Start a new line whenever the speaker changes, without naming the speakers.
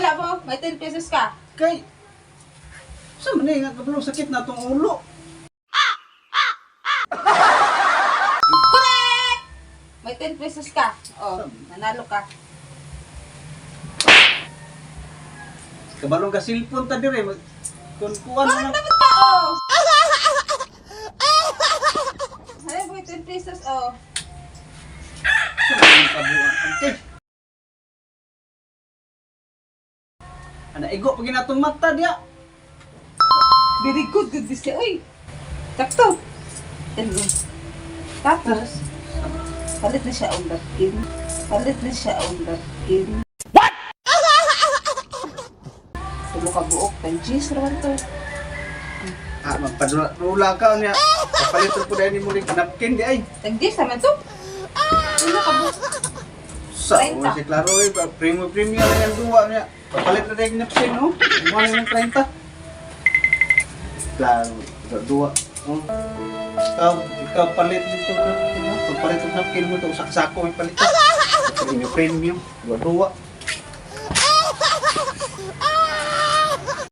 wala mo? May 10 pesos ka.
Kay, sa man nga kabalo sakit na tong ulo.
Correct! May 10 pesos ka. Oh, nanalo ka.
Kabalong ka cellphone ta dire. mag- Kung
Correct
na
naman pa, oh! Ay, may 10 pesos, oh.
sa mga kabuan. Okay. Ana igo pag ginatong mata dia.
Very good, good this Uy! Sakto! Ano? Tapos, palit na siya ang napkin. Palit na siya ang napkin. What? Tulo ka buok, tanjis raman to.
Ah, magpadula ka niya. Kapalit po dahil ni mo rin napkin di ay.
Tanjis naman to.
Sa,
30.
wala si Claro eh, premium premium na yung duwa niya. Papalit na rin napkin, no? Mga na yung 30. Claro, duwa. Oh. Ikaw, ikaw palit dito napkin, no? Pagpalit ng napkin mo ito, sako-sako may palit. Premium premium, duwa-duwa.